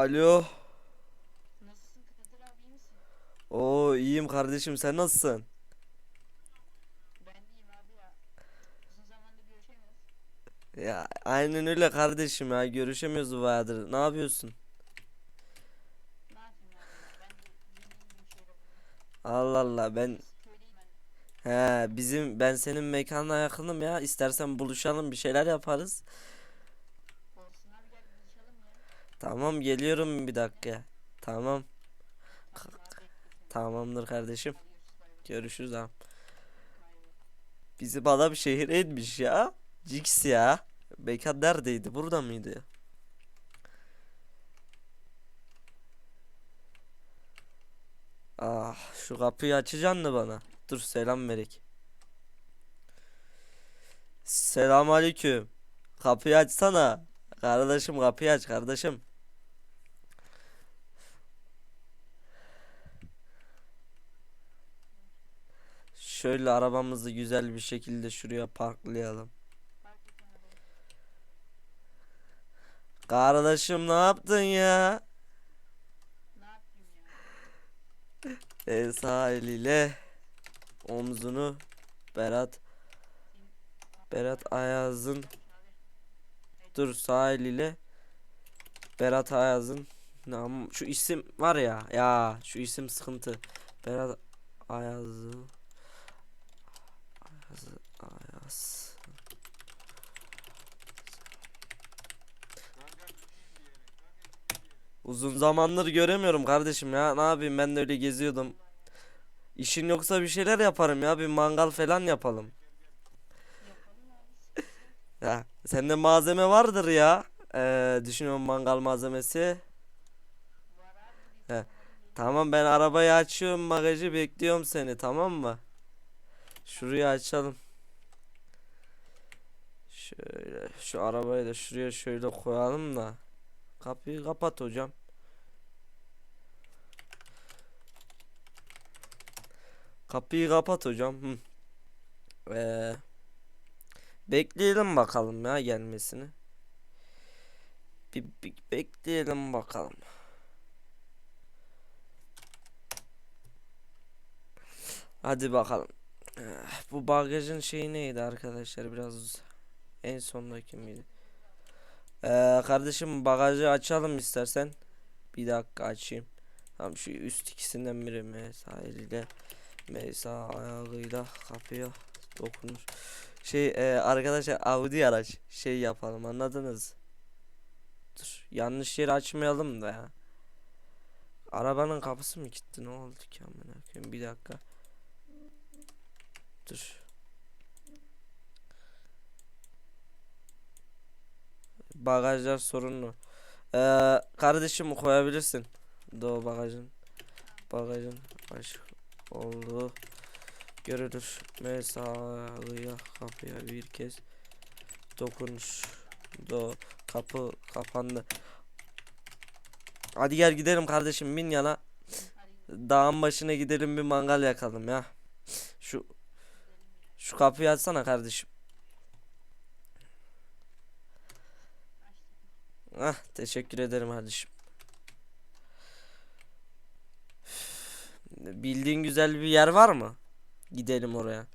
Alo. Nasılsın Kadir abi misin? Oo iyiyim kardeşim sen nasılsın? Ben deyim abi ya. Uzun zamandır görüşemiyoruz. Ya aynen öyle kardeşim ya görüşemiyoruz bayağıdır. Ne yapıyorsun? Ne yapayım abi? Ben de. Allah Allah ben ben. he bizim ben senin mekanına yakınım ya. İstersen buluşalım bir şeyler yaparız. Olsun abi gel buluşalım ya. Tamam geliyorum bir dakika. Tamam tamamdır kardeşim. Görüşürüz abi. Bay. Bizim adam şehir etmiş ya. Cix ya. Mekan neredeydi? Burada mıydı? Ah şu kapıyı açacaksın da bana. Dur selam verek. Selam aleyküm. Kapıyı açsana. Kardeşim kapıyı aç kardeşim. Şöyle arabamızı güzel bir şekilde şuraya parklayalım. Kardeşim ne yaptın ya? Ne yapayım ya? El omzunu Berat Berat Ayaz'ın dur sağ eliyle Berat Ayaz'ın şu isim var ya ya şu isim sıkıntı Berat Ayaz'ı Uzun zamandır göremiyorum kardeşim ya ne yapayım ben de öyle geziyordum İşin yoksa bir şeyler yaparım ya bir mangal falan yapalım. Ya sende malzeme vardır ya. Ee, düşünüyorum mangal malzemesi. He. Tamam ben arabayı açıyorum bagajı bekliyorum seni tamam mı? Şurayı açalım. Şöyle şu arabayı da şuraya şöyle koyalım da. Kapıyı kapat hocam. Kapıyı kapat hocam. Ee, bekleyelim bakalım ya gelmesini. Bir, bir bekleyelim bakalım. Hadi bakalım. Eh, Bu bagajın şeyi neydi arkadaşlar biraz en sondaki miydi? Ee, kardeşim bagajı açalım istersen. Bir dakika açayım. Tamam şu üst ikisinden biri Mesa Mesa ayağıyla kapıya dokunur. Şey e, arkadaşlar Audi araç şey yapalım anladınız? Dur yanlış yeri açmayalım da ya. Arabanın kapısı mı kilitli ne oldu ki amına koyayım bir dakika. Dur. Bagajlar sorunlu. Ee, kardeşim koyabilirsin. Doğu bagajın. Bagajın açık olduğu görülür. Mesa'ya kapıya bir kez dokunuş. Do kapı kapandı. Hadi gel gidelim kardeşim bin yana. Dağın başına gidelim bir mangal yakalım ya. Şu şu kapıyı açsana kardeşim. Ah teşekkür ederim kardeşim. Bildiğin güzel bir yer var mı? Gidelim oraya.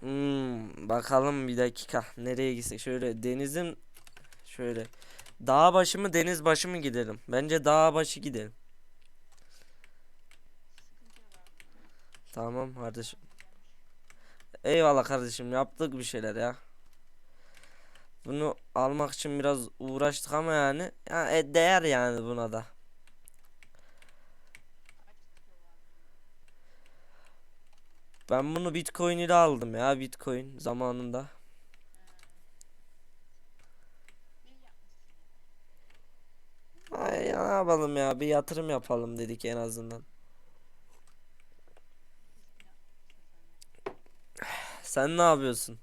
Hmm, bakalım bir dakika. Nereye gitsek? Şöyle denizin şöyle dağ başı mı deniz başı mı gidelim? Bence dağ başı gidelim. Tamam kardeşim. Eyvallah kardeşim yaptık bir şeyler ya. Bunu almak için biraz uğraştık ama yani ya e, değer yani buna da. Ben bunu Bitcoin ile aldım ya Bitcoin zamanında. Ay ya ne yapalım ya bir yatırım yapalım dedik en azından. Sen ne yapıyorsun?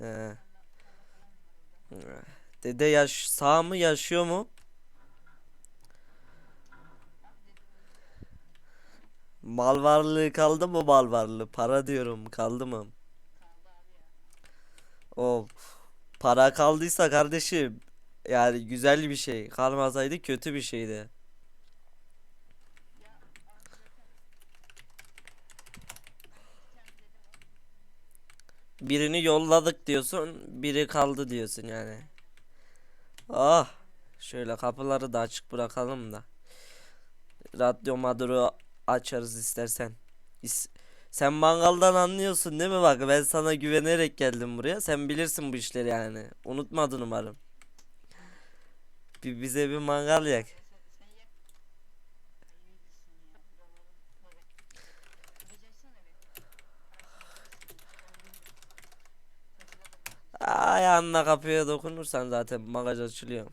Ee, dede yaş sağ mı yaşıyor mu? Mal varlığı kaldı mı mal varlığı? Para diyorum kaldı mı? O para kaldıysa kardeşim yani güzel bir şey. Kalmasaydı kötü bir şeydi. Ya abi zaten bir tane dedim o. Birini yolladık diyorsun, biri kaldı diyorsun yani. Ah, şöyle kapıları da açık bırakalım da. Radyo maduro açarız istersen. İs- Sen mangaldan anlıyorsun değil mi bak ben sana güvenerek geldim buraya. Sen bilirsin bu işleri yani. Unutmadın umarım. Bir bize bir mangal yak. Ay iyisin ya. Buraların böyle. Bir geçsene bir. Ayağınla kapıya dokunursan zaten bagaj açılıyor.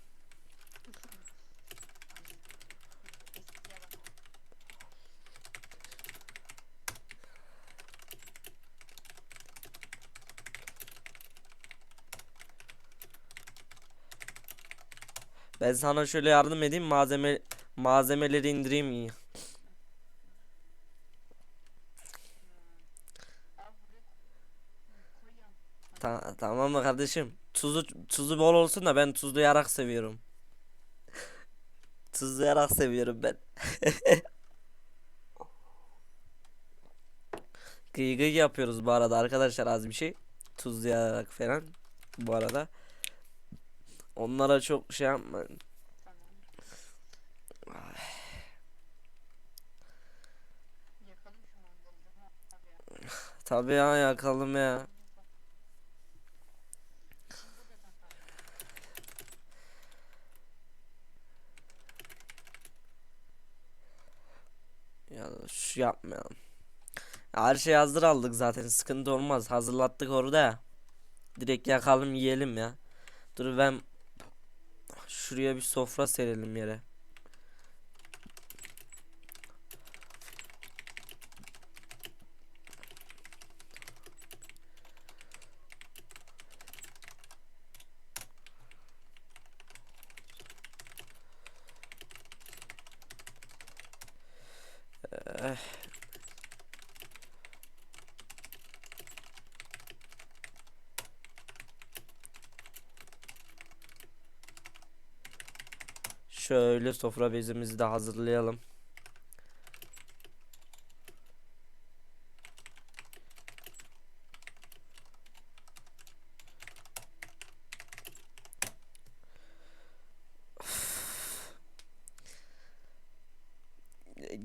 Ben sana şöyle yardım edeyim malzeme malzemeleri indireyim iyi. Abi buraya koyuyorum. Ta- tamam mı kardeşim? Tuzu tuzu bol olsun da ben tuzlu yarak seviyorum. Tuzlu yarak seviyorum ben. Gıy gıy yapıyoruz bu arada arkadaşlar az bir şey. Tuzlu yarak falan bu arada. Onlara çok şey yapmayın. Tamam. Tabii ya yakalım ya. Burada kanka. Ya yapmayalım. Her şey hazır aldık zaten sıkıntı olmaz. Hazırlattık orada. Direkt yakalım yiyelim ya. Dur ben şuraya bir sofra serelim yere. Şöyle sofra bezimizi de hazırlayalım.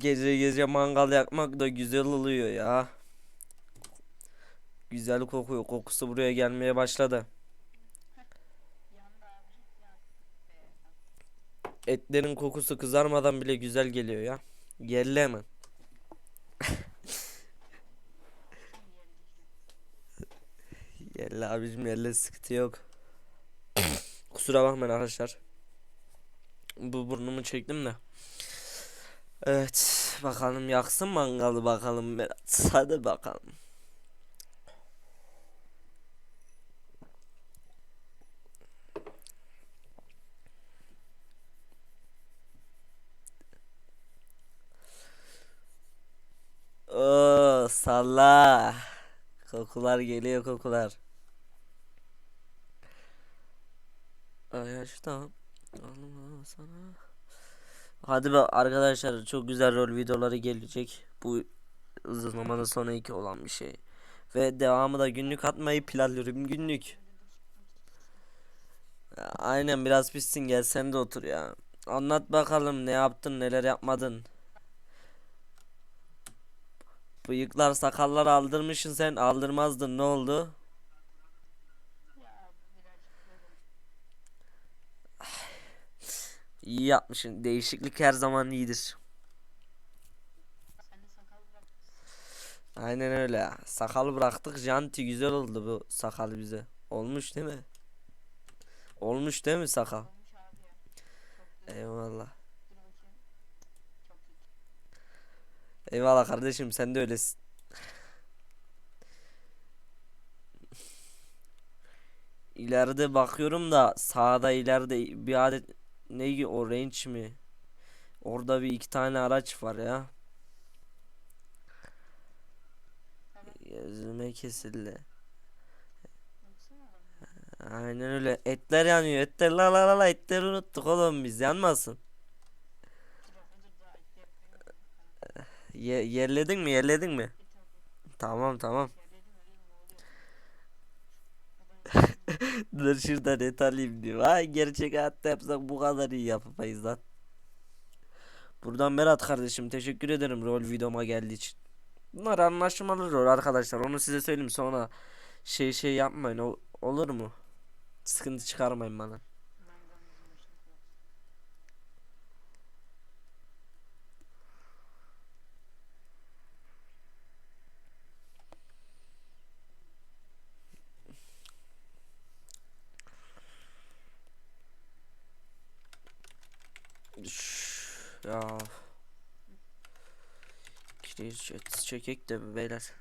Gece gece mangal yakmak da güzel oluyor ya. Güzel kokuyor. Kokusu buraya gelmeye başladı. Etlerin kokusu kızarmadan bile güzel geliyor ya. Yerli hemen. Yerli abicim yerli sıkıntı yok. Kusura bakmayın arkadaşlar. Bu burnumu çektim de. Evet. Bakalım yaksın mangalı bakalım Berat. Hadi bakalım. Oo, salla. Kokular geliyor kokular. Ayaştan alma sana. Hadi be arkadaşlar çok güzel rol videoları gelecek. Bu uzunlamanın sonu iki olan bir şey. Ve devamı da günlük atmayı planlıyorum günlük. Aynen biraz pissin gel sen de otur ya. Anlat bakalım ne yaptın neler yapmadın. Bıyıklar sakallar aldırmışsın sen aldırmazdın ne oldu? Ya abi birazcık böyle. İyi yapmışsın değişiklik her zaman iyidir. Aynen öyle. Sakal bıraktık. Janti güzel oldu bu sakal bize. Olmuş değil mi? Olmuş değil mi sakal? Eyvallah. Eyvallah kardeşim sen de öylesin. İleride bakıyorum da sağda ileride bir adet ne o range mi? Orada bir iki tane araç var ya. Gözüme kesildi. Aynen öyle. Etler yanıyor. Etler la la la la etleri unuttuk oğlum biz yanmasın. Ye yerledin mi yerledin mi? Tamam tamam. Yerledim öyle mi oluyor? Dur şuradan et alayım diyor. Ay gerçek hayatta yapsak bu kadar iyi yapamayız lan. Buradan Berat kardeşim teşekkür ederim rol videoma geldiği için. Bunlar anlaşmalı rol arkadaşlar. Onu size söyleyeyim sonra şey şey yapmayın. O, olur mu? Sıkıntı çıkarmayın bana. Ya. Kireç çek- çekek de beyler.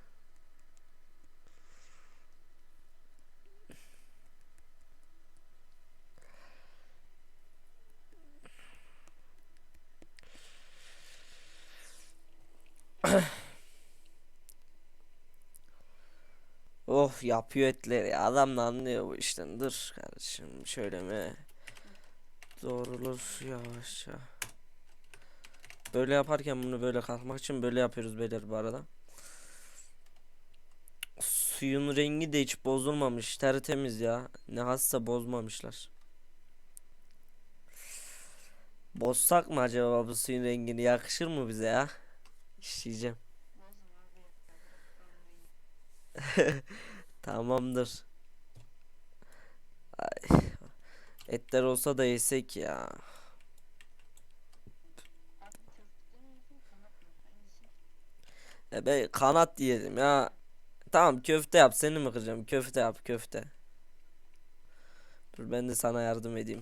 Of yapıyor etleri. Adam da anlıyor bu işten. Dur kardeşim şöyle mi? Doğrulur yavaşça. Böyle yaparken bunu böyle kalkmak için böyle yapıyoruz beyler bu arada. Suyun rengi de hiç bozulmamış. Tertemiz ya. Ne hassa bozmamışlar. Bozsak mı acaba bu suyun rengini yakışır mı bize ya? İşleyeceğim. Tamamdır. Ay. Etler olsa da yesek ya. E be kanat diyelim ya. Tamam köfte yap seni mi kıracağım? Köfte yap köfte. Dur ben de sana yardım edeyim.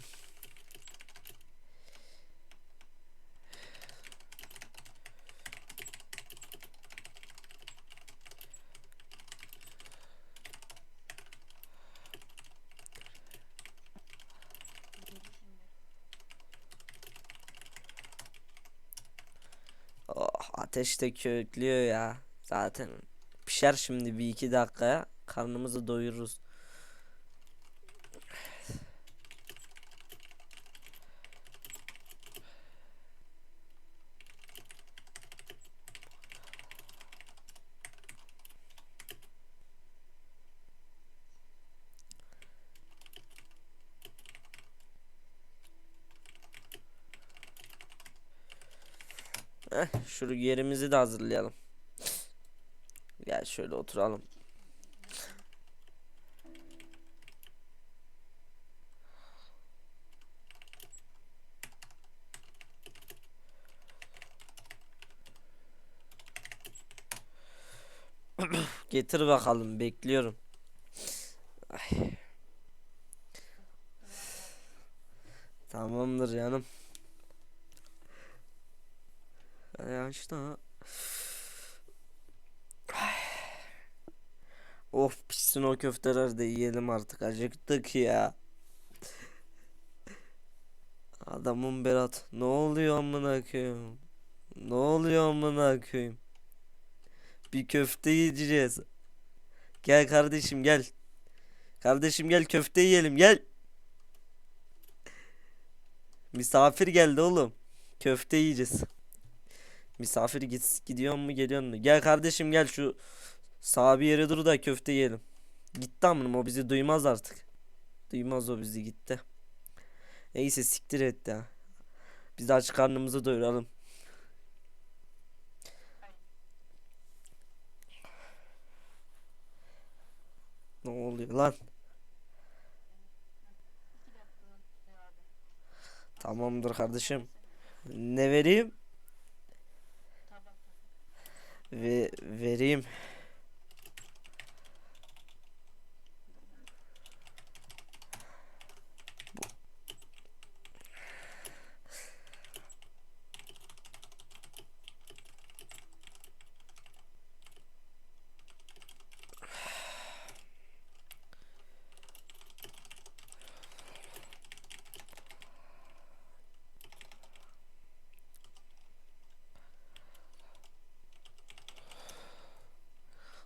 Yedi şimdi. Ateş de köklüyor ya. Zaten pişer şimdi bir iki dakikaya. Karnımızı doyururuz. Heh, şu yerimizi de hazırlayalım. Gel şöyle oturalım. Getir bakalım bekliyorum. Ay. Tamamdır canım. Yaşta. Of pişsin o köfteler de yiyelim artık acıktık ya. Adamın Berat ne oluyor amına koyayım? Ne oluyor amına koyayım? Bir köfte yiyeceğiz. Gel kardeşim gel. Kardeşim gel köfte yiyelim gel. Misafir geldi oğlum. Köfte yiyeceğiz. Misafir git gidiyor mu geliyor mu? Gel kardeşim gel şu sağ bir yere dur da köfte yiyelim. Gitti amınım o bizi duymaz artık. Duymaz o bizi gitti. Neyse siktir et ya. Biz de aç karnımızı doyuralım. Ne oluyor lan? Tamamdır kardeşim. Ne vereyim? Ve vereyim.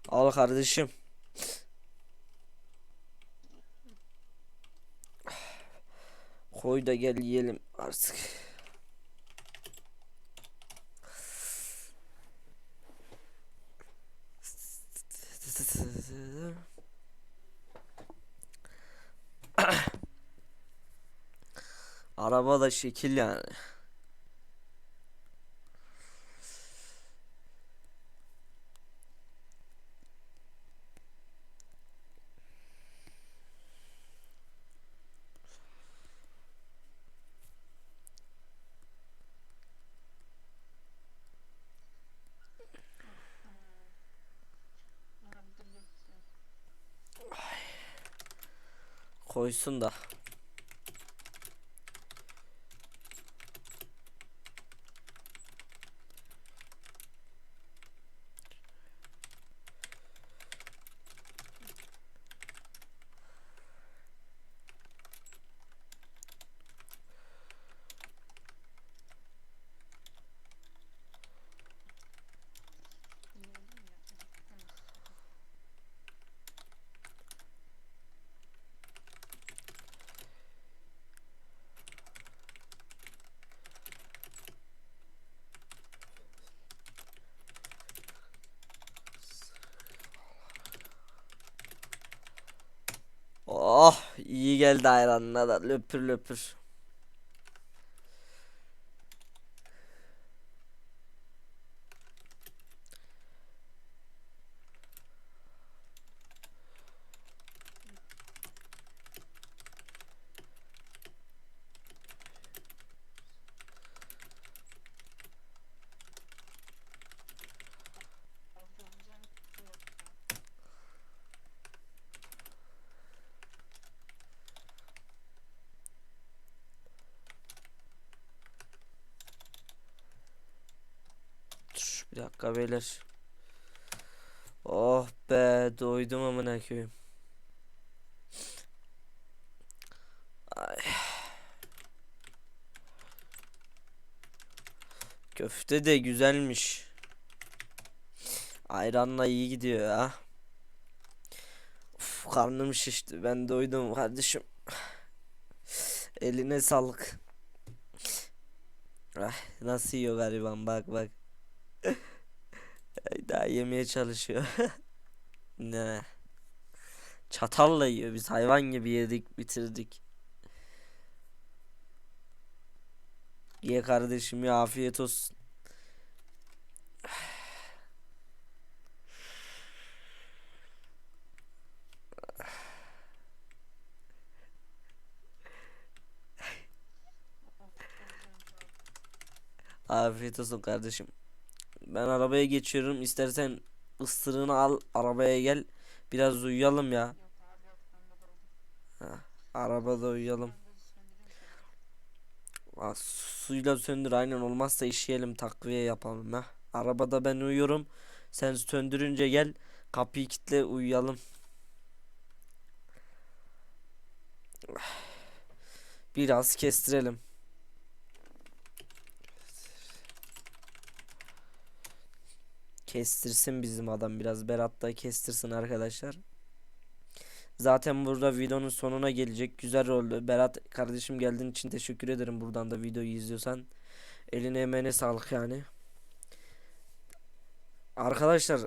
Al kardeşim. Koy da gel yiyelim artık. Araba da şekil yani. Bana bir dil yoktu. Koysun da. Yiyelim ya. Tamam. Oh iyi geldi ayranına da löpür löpür. Orada olacağım. Yok. Dur, bir dakika beyler. Oh be doydum amına koyayım. Ay. Köfte de güzelmiş. Ayranla iyi gidiyor ya. Uf, karnım şişti. Ben doydum kardeşim. Eline sağlık. Ah, nasıl yiyor gariban bak bak. Daha yemeye çalışıyor. Ne? Çatalla yiyor. Biz hayvan gibi yedik, bitirdik. Ye kardeşim ya afiyet olsun. Afiyet olsun kardeşim. Ben arabaya geçiyorum. İstersen ıstırığını al, arabaya gel. Biraz uyuyalım ya. Oldu. Arabada uyuyalım. Aa, suyla söndür aynen olmazsa işeyelim takviye yapalım ha. Arabada ben uyuyorum. Sen söndürünce gel kapıyı kilitle uyuyalım. Biraz kestirelim. Kestirsin bizim adam biraz. Berat da kestirsin arkadaşlar. Zaten burada videonun sonuna gelecek. Güzel oldu. Berat kardeşim geldiğin için teşekkür ederim buradan da videoyu izliyorsan. Eline emeğine sağlık yani. Arkadaşlar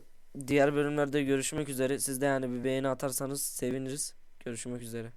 diğer bölümlerde görüşmek üzere. Siz de yani bir beğeni atarsanız seviniriz. Görüşmek üzere.